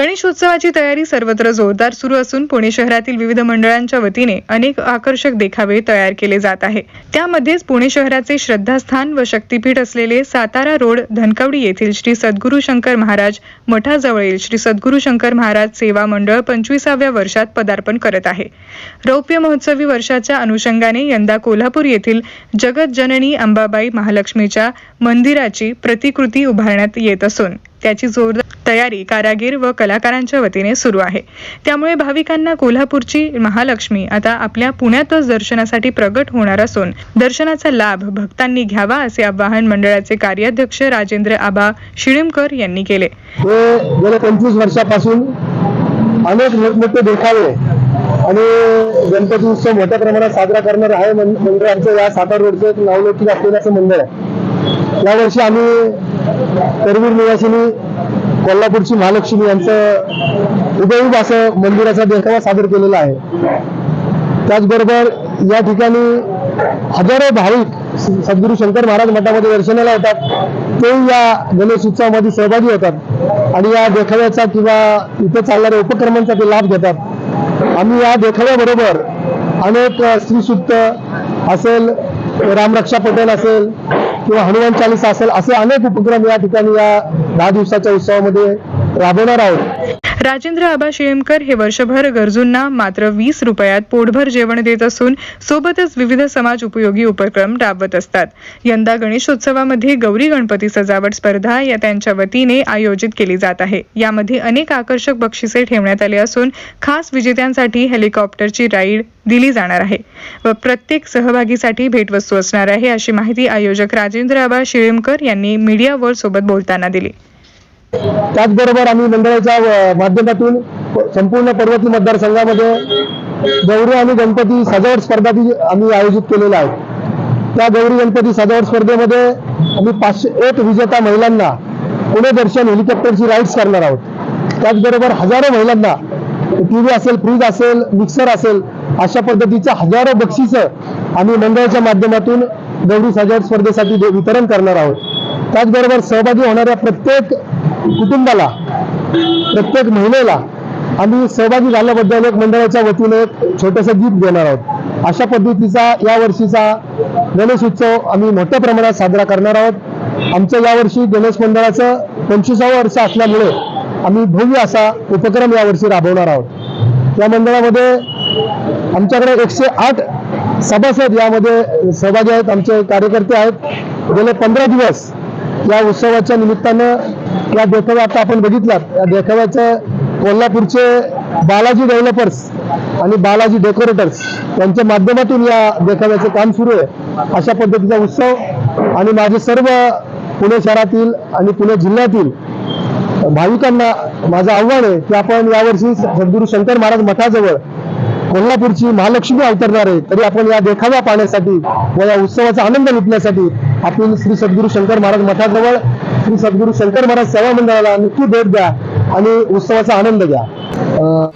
गणेशोत्सवाची तयारी सर्वत्र जोरदार सुरू असून पुणे शहरातील विविध मंडळांच्या वतीने अनेक आकर्षक देखावे तयार केले जात आहे. त्यामध्येच पुणे शहराचे श्रद्धास्थान व शक्तीपीठ असलेले सातारा रोड धनकवडी येथील श्री सद्गुरू शंकर महाराज मठाजवळील श्री सद्गुरू शंकर महाराज सेवा मंडळ पंचवीसाव्या वर्षात पदार्पण करत आहे. रौप्य महोत्सवी वर्षाच्या अनुषंगाने यंदा कोल्हापूर येथील जगत जननी अंबाबाई महालक्ष्मीच्या मंदिराची प्रतिकृती उभारण्यात येत असून त्याची जोरदार तयारी कारागीर व कलाकारांच्या वतीने सुरू आहे. त्यामुळे भाविकांना कोल्हापूरची महालक्ष्मी आता आपल्या पुण्यातच दर्शनासाठी प्रगट होणार असून दर्शनाचा लाभ भक्तांनी घ्यावा असे आवाहन मंडळाचे कार्याध्यक्ष राजेंद्र आबा शिळीमकर यांनी केले. गेल्या पंचवीस वर्षापासून अनेक मोठमोठे देखावे आणि गणपती उत्सव मोठ्या प्रमाणात साजरा करणार आहे मंडळ म्हणजे आमचं या सातार रोडचं एक नावलौकिक असलेलं असं मंडळ आहे. यावर्षी आम्ही करवीर निवासिनी कोल्हापूरची महालक्ष्मी यांचं हुबेहूब असं मंदिराचा देखावा सादर केलेला आहे. त्याचबरोबर या ठिकाणी हजारो भाविक सद्गुरू शंकर महाराज मठामध्ये दर्शनाला येतात. ते या गणेश उत्सवामध्ये सहभागी होतात आणि या देखाव्याचा किंवा इथे चालणाऱ्या उपक्रमांचा ते लाभ घेतात. आम्ही या देखाव्याबरोबर अनेक अ, स्त्रीसुक्त असेल रामरक्षा पटेल असेल किंवा हनुमान चालीसा असेल असे अनेक उपक्रम या ठिकाणी या दहा दिवसाच्या उत्सवामध्ये राबवणार आहोत. राजेंद्र आबा शिळीमकर हे वर्षभर गरजूंना मात्र वीस रुपयात पोटभर जेवण देत असून सोबतच विविध समाज उपयोगी उपक्रम राबवत असतात. यंदा गणेशोत्सवामध्ये गौरी गणपती सजावट स्पर्धा या त्यांच्या वतीने आयोजित केली जात आहे. यामध्ये अनेक आकर्षक बक्षिसे ठेवण्यात आली असून खास विजेत्यांसाठी हेलिकॉप्टरची राईड दिली जाणार आहे व प्रत्येक सहभागीसाठी भेटवस्तू असणार आहे अशी माहिती आयोजक राजेंद्र आबा शिळीमकर यांनी मीडिया वर्ल्ड सोबत बोलताना दिली. त्याचबरोबर आम्ही मंडळाच्या माध्यमातून संपूर्ण पर्वती मतदारसंघामध्ये गौरी आणि गणपती सजावट स्पर्धा आम्ही आयोजित केलेल्या आहेत. त्या गौरी गणपती सजावट स्पर्धेमध्ये आम्ही पाचशे एक विजेता महिलांना पुणे दर्शन हेलिकॉप्टरची राईड्स करणार आहोत. त्याचबरोबर हजारो महिलांना टीव्ही असेल फ्रीज असेल मिक्सर असेल अशा पद्धतीच्या हजारो बक्षिसं आम्ही मंडळाच्या माध्यमातून गौरी सजावट स्पर्धेसाठी वितरण करणार आहोत. त्याचबरोबर सहभागी होणाऱ्या प्रत्येक कुटुंबाला प्रत्येक महिलेला आम्ही सहभागी झाल्याबद्दल एक मंडळाच्या वतीने एक छोटंसं गिफ्ट देणार आहोत. अशा पद्धतीचा या वर्षीचा गणेश उत्सव आम्ही मोठ्या प्रमाणात साजरा करणार आहोत. आमचं यावर्षी गणेश मंडळाचं पंचवीसावं वर्ष असल्यामुळे आम्ही भव्य असा उपक्रम यावर्षी राबवणार आहोत. या मंडळामध्ये आमच्याकडे एकशे आठ सभासद यामध्ये सहभागी आहेत. आमचे कार्यकर्ते आहेत. गेले पंधरा दिवस या उत्सवाच्या निमित्तानं या देखाव्या आता आपण बघितला या देखाव्याचं कोल्हापूरचे बालाजी डेव्हलपर्स आणि बालाजी डेकोरेटर्स यांच्या माध्यमातून या देखाव्याचं काम सुरू आहे. अशा पद्धतीचा उत्सव आणि माझे सर्व पुणे शहरातील आणि पुणे जिल्ह्यातील भाविकांना माझं आव्हान आहे की आपण यावर्षी सद्गुरू शंकर महाराज मठाजवळ कोल्हापूरची महालक्ष्मी अवतरणार आहे. तरी आपण या देखाव्या पाहण्यासाठी व या उत्सवाचा आनंद लुटण्यासाठी आपण श्री सद्गुरू शंकर महाराज मठाजवळ श्री सद्गुरू शंकर महाराज सेवा मंडळाला नक्की भेट द्या आणि उत्सवाचा आनंद घ्या. अं,